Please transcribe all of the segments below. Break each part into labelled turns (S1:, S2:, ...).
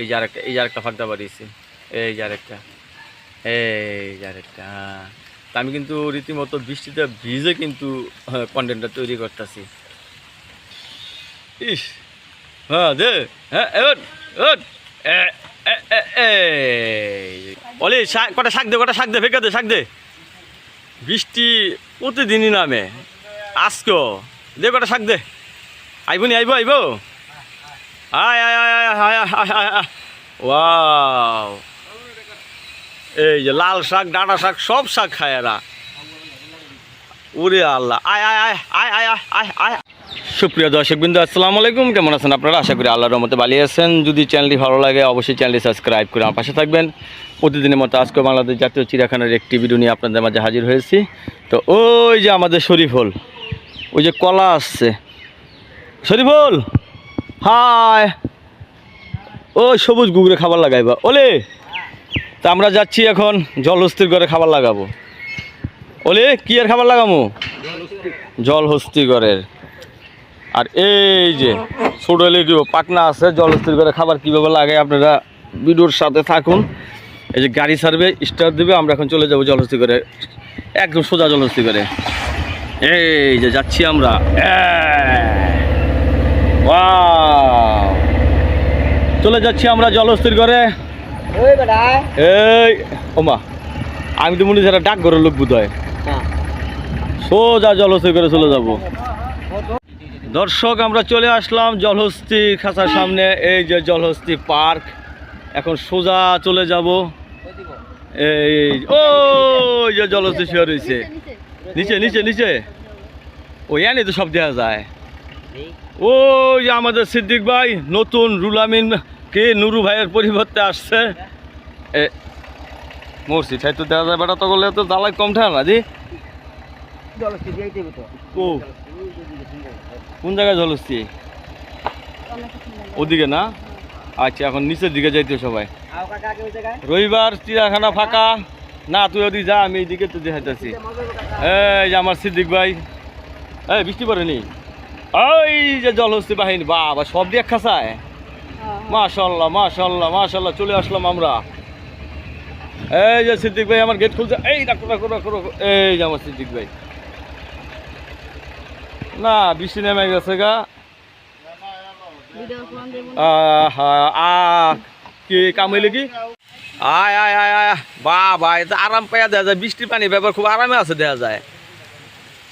S1: এই যে আরেকটা, এই যে আরেকটা ফাঁকদা বাড়িয়েছে। এই যে আরেকটা, এই যে আরেকটা। হ্যাঁ। তা আমি কিন্তু রীতিমতো বৃষ্টিতে ভিজে কিন্তু কন্টেন্টটা তৈরি করতেছি। ইস হ্যাঁ দে হ্যাঁ বলি কটা শাক দে, কটা শাক দে, ফেঁকে দে, শাক দে। বৃষ্টি প্রতিদিনই নামে। আজকেও, দে কটা শাক দে। আইব নি, আইব আইব। আয় আয় আয় আয় আয় আয় আয় এই যে লাল শাক, ডাঁটা শাক, সব শাক খায় এরা। উরে আল্লাহ। আয় আয় আয় আয় আয় আয় আয় সুপ্রিয় দর্শক বিন্দু, আসসালামু আলাইকুম। কেমন আছেন আপনারা? আশা করি আল্লাহর রহমতে ভালো আছেন। যদি চ্যানেলটি ভালো লাগে, অবশ্যই চ্যানেলটি সাবস্ক্রাইব করে আমার পাশে থাকবেন। প্রতিদিনের মতো আজকে বাংলাদেশ জাতীয় চিড়িয়াখানার একটি ভিডিও নিয়ে আপনাদের মাঝে হাজির হয়েছি। তো ওই যে আমাদের শরীফল, ওই যে কলা আসছে। শরীফল! হাই ও, সবুজ গুগরে খাবার লাগাইবা। ওলে, তা আমরা যাচ্ছি এখন জলহস্তির ঘরে খাবার লাগাবো। ওলে, কি আর খাবার লাগামো? জলহস্তি ঘরের। আর এই যে, ছোট কি পাকনা আছে, জলহস্তির ঘরে খাবার কীভাবে লাগে আপনারা ভিডিওর সাথে থাকুন। এই যে গাড়ি সার্ভে স্টার্ট দেবে, আমরা এখন চলে যাব জলহস্তি করে একদম সোজা জলহস্তি করে এই যে যাচ্ছি আমরা। ওয়াও। চলে যাচ্ছি আমরা জলস্থির করে এই ওমা আমি তো মনে হচ্ছে ডাক ঘরের লোক বোধ হয়। সোজা জলস্থির করে চলে যাব। দর্শক আমরা চলে আসলাম জলহস্তি খাঁচার সামনে। এই যে জলহস্তি পার্ক এখন সোজা চলে যাব। এই ও যে জলহস্তি শুয়ে রয়েছে। নিচে নিচে নিচে। ওই এনে তো সব দেওয়া যায়। ওই আমাদের সিদ্দিক ভাই নতুন রুলামিন কে নুরু ভাইয়ের পরিবর্তে আসছে। এ, মরছি, ঠাই তো দেখা যায় বেটা তো করলে তো জ্বালাই কম ঠান্ডা না ও, কোন জায়গায় জলস্তি ওদিকে না? আচ্ছা এখন নিচের দিকে যাইতে সবাই। রবিবার চিড়িয়াখানা ফাঁকা। না, তুই ওদিকে যা, আমি এইদিকে তো দেখাইতেছি। এই যে আমার সিদ্দিক ভাই। এই, বৃষ্টি পড়েনি? ওই যে জলহস্তি বাহিনী বাবা সব দিয়ে খাসায় মাশাল্লাহ মাশাল্লাহ মাশাল্লাহ চলে আসলাম আমরা। এই যে সিদ্দিক ভাই আমার গেট খুলছে। এই রাখো রাখো রাখো রাখো এই যে আমার সিদ্দিক ভাই। না বৃষ্টি নেমে গেছে গা। কি কামাইলে কি? আয় আয় আয় আয় বাবা এটা আরাম পাইয়া দেওয়া যায় বৃষ্টির পানি ব্যাপার খুব আরামে আছে দেওয়া যায়।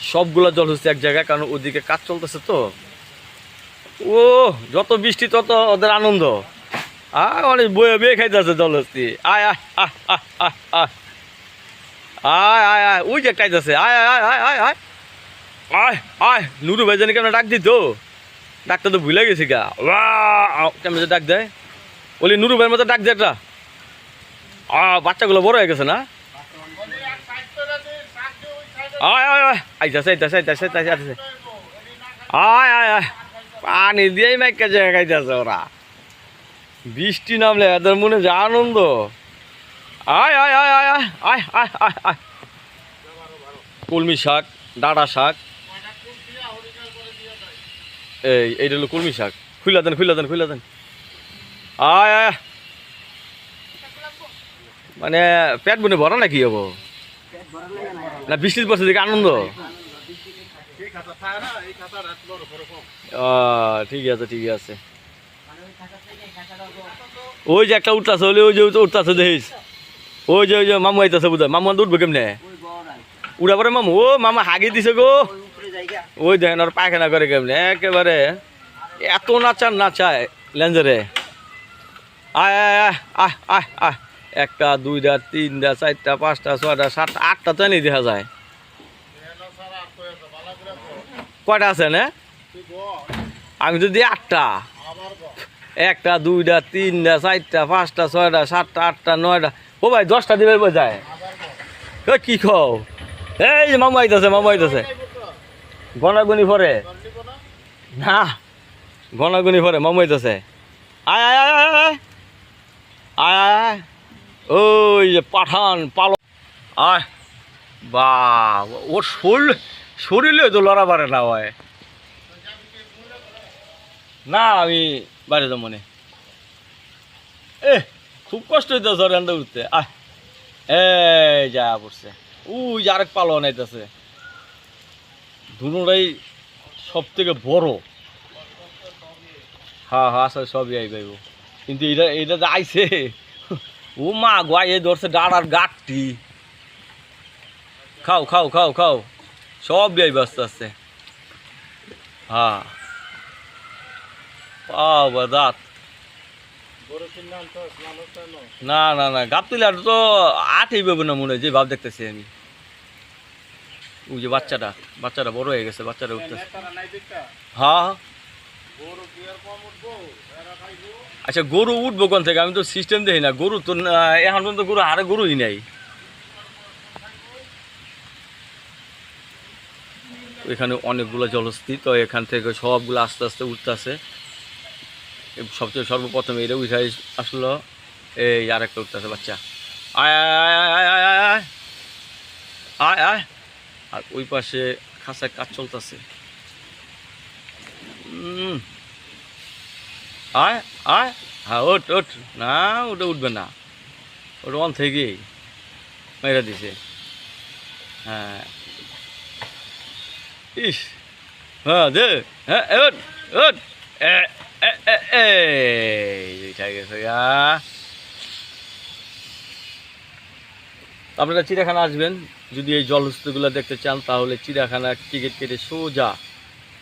S1: সবগুলো জল হচ্ছে এক জায়গায় কারণ ওদিকে কাজ চলতেছে তো ও যত বৃষ্টি তত ওদের আনন্দ আয় অনেক বয়ে বেয়ে খাইতেছে জলহস্তি আয় আয় আয় আয় আয় আয় আয় আয় আয় ওই যে খাইতেছে আয় আয় আয় আয় আয় আয় আয় নুরু ভাই জানি কেমন ডাক দিত ডাকটা তো ভুলে গেছি গা কেমন ডাক দেয় বলি নুরু ভাইয়ের মতো ডাক দেয় একটা বাচ্চাগুলো বড় হয়ে গেছে না আয় আয় আয় আইতাছে আইতাছে আইতাছে আইতাছে আইতাছে আয় আয় আয় পানি দিয়েই মাইকা জায়গা খাইতেছে ওরা বৃষ্টি নামলে এদের মনে যে আনন্দ আয় আয় আয় আয় আয় আয় আয় কলমি শাক ডাঁটা শাক এই এইটা হলো কলমি শাক খুইলা দেন খুইলা দেন খুইলা দেন আয় আয় মানে পেট বনে ভরা নাকি হব না, বৃষ্টির পড়ছে দেখে আনন্দ? ঠিক আছে ঠিক আছে। ওই যে একটা উঠতেছে, ওই ওই যে উঠতেছে, দেখিস? ওই যে ওই যে মামু আইতেছে বুঝা মামু উঠবে কেমনে? উড়া পরে মামু। ও, মামা হাগি দিছে গো। ওই দেখেন আর পায়খানা করে কেমনে, একেবারে। এত নাচার নাচায় লেঞ্জারে আয় আয় আয় আয় আয় আয়। একটা, দুইটা, তিনটা, চারটা, পাঁচটা, ছয়টা, সাতটা, আটটা তো এনেই দেখা যায়। কয়টা আছে না? আমি যদি আটটা। একটা, দুইটা, তিনটা, চারটা, পাঁচটা, ছয়টা, সাতটা, আটটা, নয়টা। ও ভাই, দশটা দিবে বোঝায় কি খাও এই যে মামু আইতেছে মামু আইতেছে। গনাগুনি ফরে। না গনাগুনি ফরে, মামু আইতেছে। আয় আয় আয় আয়। আয় আয় আয়। ওই যে পাঠান, পাল। আয় বা ওর শরীর, শরীরে তো লড়া পারে না হয় না, আমি বাইরে যাব মনে এ, খুব কষ্ট হইতে ঝড় আন্দা উঠতে আহ এ যা পড়ছে। উই যে আরেক পালো নাইতেছে দুটাই সব থেকে বড়। হ্যাঁ হ্যাঁ আসলে সবই আই পাইব কিন্তু এটা এটা যে আইছে ও মা গোয়া এ ধরছে ডাড়ার গাঠটি খাও খাও খাও খাও। সব আইব আস্তে আস্তে হ্যাঁ পাও দাঁত। না না না গাপ তুলে আর তো আটই পাবো না মনে হয়, যে ভাব দেখতেছি আমি। ওই যে বাচ্চাটা বাচ্চাটা বড় হয়ে গেছে, বাচ্চাটা উঠতেছে। হ্যাঁ। আচ্ছা গরু উঠবো কোন থেকে? আমি তো সিস্টেম দেখি না। গরু তো এখন পর্যন্ত গরু হারে গরুই নাই। এখানে অনেকগুলো জলস্থি তো এখান থেকে সবগুলো আস্তে আস্তে উঠতেছে। সবচেয়ে সর্বপ্রথম এটা উঠাই আসলো। এই আর একটা উঠতেছে, বাচ্চা। আয় আয় আয় আয় আয় আয় আয় আয়। আর ওই পাশে খাঁচায় কাজ চলতেছে। আয় আয়। হ্যাঁ ওঠ ওঠ। না ওটা উঠবে না। ওটা অন থেকেই মেরে দিছে। হ্যাঁ। ইস। হ্যাঁ দে। হ্যাঁ এ, ওঠ ওঠ। এ এ এ এ। উঠা গেছে আপনারা চিড়িয়াখানা আসবেন। যদি এই জলহস্তিগুলো দেখতে চান, তাহলে চিড়িয়াখানা টিকিট কেটে সোজা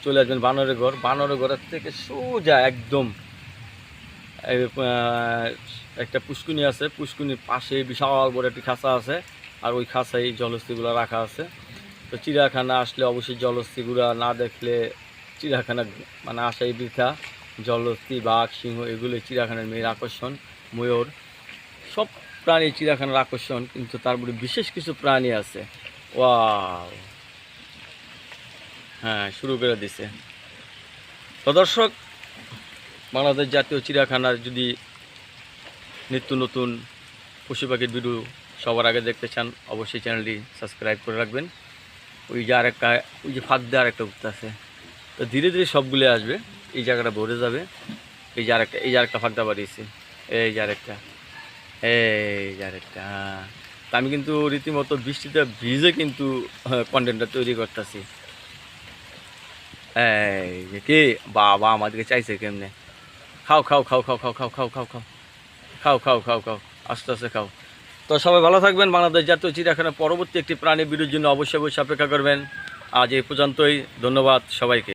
S1: চলে আসবেন বানরের ঘর। বানরের ঘরের থেকে সোজা একদম একটা পুষ্কুনি আছে। পুষ্কুনির পাশে বিশাল বড় একটি খাঁচা আছে আর ওই খাঁচায় এই জলহস্তিগুলো রাখা আছে। তো চিড়িয়াখানা আসলে অবশ্যই জলহস্তিগুলো না দেখলে চিড়িয়াখানা মানে আসাই বৃথা। জলহস্তি বাঘ, সিংহ এগুলো চিড়িয়াখানার মেয়ের আকর্ষণ, ময়ূর। সব প্রাণী চিড়িয়াখানার আকর্ষণ, কিন্তু তারপরে বিশেষ কিছু প্রাণী আছে। ওয়াও! হ্যাঁ শুরু করে দিছে। তো দর্শক, বাংলাদেশ জাতীয় চিড়িয়াখানার যদি নিত্য নতুন পশু পাখির ভিডিও সবার আগে দেখতে চান, অবশ্যই চ্যানেলটি সাবস্ক্রাইব করে রাখবেন। ওই যে আরেকটা, ওই যে ফাঁক দিয়ে আরেকটা উঠতে আছে। তো ধীরে ধীরে সবগুলো আসবে, এই জায়গাটা ভরে যাবে। এই যে আরেকটা, এই যে আরেকটা ফাঁকদা বাড়িয়েছে। এই যে আরেকটা, এই যে আরেকটা হ্যাঁ। আমি কিন্তু রীতিমতো বৃষ্টিতে ভিজে কিন্তু কন্টেন্টটা তৈরি করতেছি। এই কে বাবা আমাদেরকে চাইছে কেমনে খাও খাও খাও খাও খাও খাও খাও খাও খাও খাও খাও খাও খাও আস্তে আস্তে খাও তো সবাই ভালো থাকবেন বাংলাদেশ জাতীয় চিড়িয়াখানা পরবর্তী একটি প্রাণী ভিডিওর জন্য অবশ্যই অবশ্যই অপেক্ষা করবেন আজ এই পর্যন্তই ধন্যবাদ সবাইকে